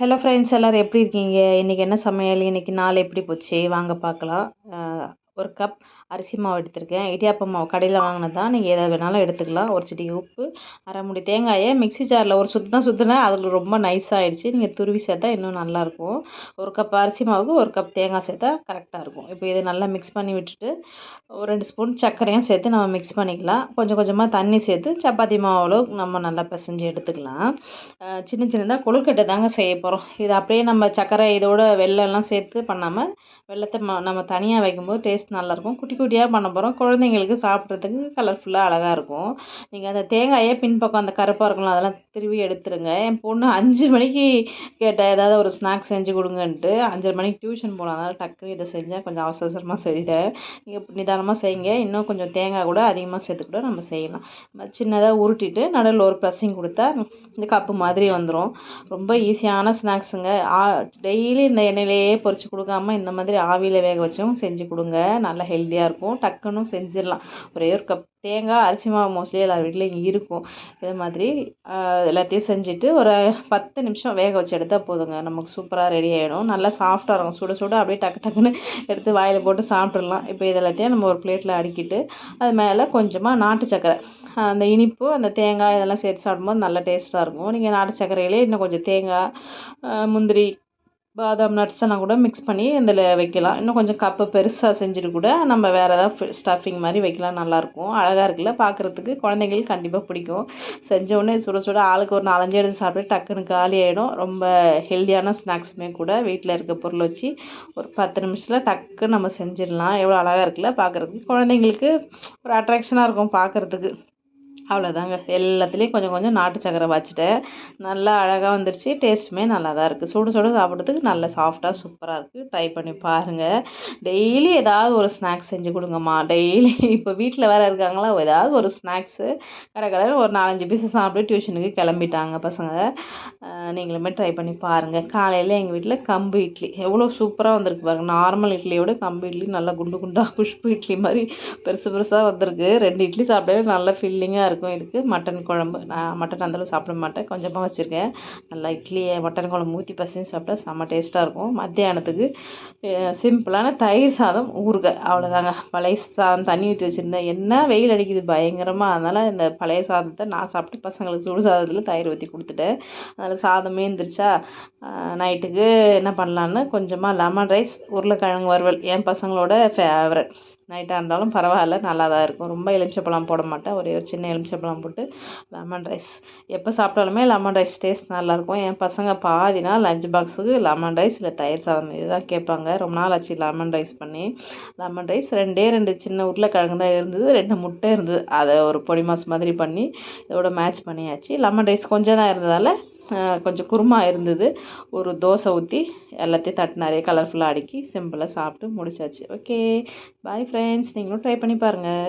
Hello friends எல்லோரும் எப்படி இருக்கீங்க? இன்றைக்கி என்ன சமையல்? இன்றைக்கி நாள் எப்படி போச்சு? வாங்க பார்க்கலாம். ஒரு கப் அரிசி மாவு எடுத்திருக்கேன். இடியாப்ப மாவு கடையில் வாங்கினது. தான் நீங்கள் எதை வேணாலும் எடுத்துக்கலாம். ஒரு சிட்டிகை உப்பு அரை முடி தேங்காயை மிக்ஸி ஜாரில் ஒரு சுத்து தான் சுற்றினேன் அதில் ரொம்ப நைஸாகிடுச்சு நீங்கள் துருவி சேர்த்தா இன்னும் நல்லாயிருக்கும் ஒரு கப் அரிசி மாவுக்கு ஒரு கப் தேங்காய் சேர்த்தா கரெக்டாக இருக்கும். இப்போ இதை நல்லா மிக்ஸ் பண்ணி விட்டுட்டு ஒரு ரெண்டு ஸ்பூன் சர்க்கரையும் சேர்த்து நம்ம மிக்ஸ் பண்ணிக்கலாம். கொஞ்சம் கொஞ்சமாக தண்ணி சேர்த்து சப்பாத்தி மாவு நம்ம நல்லா பிசைஞ்சு எடுத்துக்கலாம். சின்ன சின்னதாக கொழுக்கட்டை தாங்க செய்ய போகிறோம் இது அப்படியே நம்ம சர்க்கரை இதோட வெள்ளம்லாம் சேர்த்து பண்ணாமல் வெள்ளத்தை நம்ம தனியாக வைக்கும்போது டேஸ்ட் நல்லாயிருக்கும் குட்டி குட்டியாக பண்ண போகிறோம் குழந்தைங்களுக்கு சாப்பிட்றதுக்கு கலர்ஃபுல்லாக அழகாக இருக்கும். நீங்கள் அந்த தேங்காயே பின்பக்கம் அந்த கருப்பாக இருக்கும்ல அதெல்லாம் திருவி எடுத்துருங்க. என் பொண்ணு அஞ்சு மணிக்கு கேட்டால் ஏதாவது ஒரு ஸ்நாக்ஸ் செஞ்சு கொடுங்கன்ட்டு அஞ்சரை மணிக்கு டியூஷன் போகலாம் அதனால் டக்குன்னு இதை செஞ்சேன் கொஞ்சம் அவசர அவசரமாக செய்தேன் நீங்கள் நிதானமாக செய்யுங்க இன்னும் கொஞ்சம் தேங்காய் கூட அதிகமாக சேர்த்து கூட நம்ம செய்யலாம். சின்னதாக உருட்டிட்டு நடுவில் ஒரு ப்ரெஸ்ஸிங் கொடுத்தா இந்த கப்பு மாதிரி வந்துடும் ரொம்ப ஈஸியான ஸ்நாக்ஸுங்க டெய்லி இந்த எண்ணெயிலேயே பொறிச்சு கொடுக்காம இந்த மாதிரி ஆவியில் வேக வச்சும் செஞ்சு கொடுங்க. நல்லா ஹெல்த்தியாக இருக்கும். டக்குன்னு செஞ்சிடலாம். ஒரே ஒரு கப் தேங்காய் அரிசி மாவு மோஸ்ட்லி எல்லார் வீட்லேயும் இருக்கும். இது மாதிரி எல்லாத்தையும் செஞ்சுட்டு ஒரு பத்து நிமிஷம் வேக வச்சு எடுத்தால் போதுங்க. நமக்கு சூப்பராக ரெடி ஆகிடும் நல்லா சாஃப்டாக இருக்கும். சுட சுட அப்படியே டக்கு டக்குன்னு எடுத்து வாயில் போட்டு சாப்பிட்றலாம் இப்போ இது எல்லாத்தையும் நம்ம ஒரு பிளேட்டில் அடுக்கிட்டு அது மேலே கொஞ்சமாக நாட்டு சக்கரை அந்த இனிப்பு அந்த தேங்காய் இதெல்லாம் சேர்த்து சாப்பிடும்போது நல்லா டேஸ்ட்டாக இருக்கும். நீங்கள் நாட்டு சக்கரையிலே இன்னும் கொஞ்சம் தேங்காய் முந்திரி பாதாம் நட்ஸெல்லாம் கூட மிக்ஸ் பண்ணி இதில் வைக்கலாம். இன்னும் கொஞ்சம் கப்பு பெருசாக செஞ்சுட்டு கூட நம்ம வேறு ஏதாவது ஸ்டஃபிங் மாதிரி வைக்கலாம். நல்லாயிருக்கும் அழகாக இருக்குல்ல பார்க்குறதுக்கு குழந்தைங்களுக்கு கண்டிப்பாக பிடிக்கும். செஞ்சோடனே சுட சுட ஆளுக்கு ஒரு நாலஞ்சு எடுத்து சாப்பிட்டு டக்குன்னு காலி ஆகிடும் ரொம்ப ஹெல்த்தியான ஸ்நாக்ஸுமே கூட வீட்டில் இருக்க பொருள் வச்சு ஒரு பத்து நிமிஷத்தில் டக்குன்னு நம்ம செஞ்சிடலாம். எவ்வளோ அழகாக இருக்குல்ல பார்க்குறதுக்கு குழந்தைங்களுக்கு ஒரு அட்ராக்ஷனாக இருக்கும் பார்க்குறதுக்கு அவ்வளோதாங்க எல்லாத்துலேயும் கொஞ்சம் கொஞ்சம் நாட்டு சக்கரை வச்சுட்டேன். நல்லா அழகாக வந்துருச்சு. டேஸ்ட்டுமே நல்லா தான் இருக்குது சுடு சுடு சாப்பிட்றதுக்கு நல்லா சாஃப்டாக சூப்பராக இருக்குது ட்ரை பண்ணி பாருங்கள் டெய்லி ஏதாவது ஒரு ஸ்நாக்ஸ் செஞ்சு கொடுங்கம்மா. டெய்லி இப்போ வீட்டில் வேறு இருக்காங்களா? ஏதாவது ஒரு ஸ்நாக்ஸு கடை கடையில் ஒரு நாலஞ்சு பீஸை சாப்பிட்டு டியூஷனுக்கு கிளம்பிட்டாங்க பசங்க. நீங்களுமே ட்ரை பண்ணி பாருங்கள் காலையில் எங்கள் வீட்டில் கம்பு இட்லி. எவ்வளோ சூப்பராக வந்திருக்கு பாருங்கள் நார்மல் இட்லியோட கம்பு இட்லி நல்லா குண்டு குண்டாக குஷ்பு இட்லி மாதிரி பெருசு பெருசாக வந்திருக்கு. ரெண்டு இட்லி சாப்பிட்டே நல்லா ஃபில்லிங்காக இருக்கும். இதுக்கு மட்டன் குழம்பு. நான் மட்டன் அந்தளவு சாப்பிட மாட்டேன். கொஞ்சமாக வச்சுருக்கேன். நல்லா இட்லியை மட்டன் குழம்பு ஊற்றி பசங்க சாப்பிட்டா செம்ம டேஸ்ட்டாக இருக்கும். மத்தியானத்துக்கு சிம்பிளான தயிர் சாதம் ஊறுகாய். அவ்வளோதாங்க பழைய சாதம் தண்ணி ஊற்றி வச்சுருந்தேன். என்ன வெயில் அடிக்குது? பயங்கரமாக அதனால் இந்த பழைய சாதத்தை நான் சாப்பிட்டு பசங்களுக்கு சுடு சாதத்தில் தயிர் ஊற்றி கொடுத்துட்டேன். அதில் சாதமே இருந்துருச்சா நைட்டுக்கு என்ன பண்ணலான்னு கொஞ்சமாக லெமன் ரைஸ் உருளைக்கிழங்கு வறுவல் என் பசங்களோட ஃபேவரட் நைட்டாக இருந்தாலும் பரவாயில்ல நல்லா தான் இருக்கும். ரொம்ப எலுமிச்சப்பழம் போட மாட்டேன். ஒரே ஒரு சின்ன எலுமிச்சப்பழம் போட்டு லெமன் ரைஸ் எப்போ சாப்பிட்டாலுமே லெமன் ரைஸ் டேஸ்ட் நல்லாயிருக்கும் என் பசங்க பாதினா லஞ்ச் பாக்ஸுக்கு லெமன் ரைஸ் இல்லை தயிர் சாதம் இதுதான் கேட்பாங்க. ரொம்ப நாள் ஆச்சு லெமன் ரைஸ் பண்ணி. லெமன் ரைஸ் ரெண்டே ரெண்டு சின்ன உருளைக்கிழங்கு தான் இருந்தது. ரெண்டு முட்டை இருந்தது. அதை ஒரு பொடி மாஸ் மாதிரி பண்ணி இதோட மேட்ச் பண்ணியாச்சு. லெமன் ரைஸ் கொஞ்சம் தான் இருந்ததால் கொஞ்சம் குருமா இருந்தது. ஒரு தோசை ஊற்றி எல்லாத்தையும் தட்டு நிறைய கலர்ஃபுல்லாக அடுக்கி சிம்பிளாக சாப்பிட்டு முடிச்சாச்சு. ஓகே பாய் ஃப்ரெண்ட்ஸ் நீங்களும் ட்ரை பண்ணி பாருங்கள்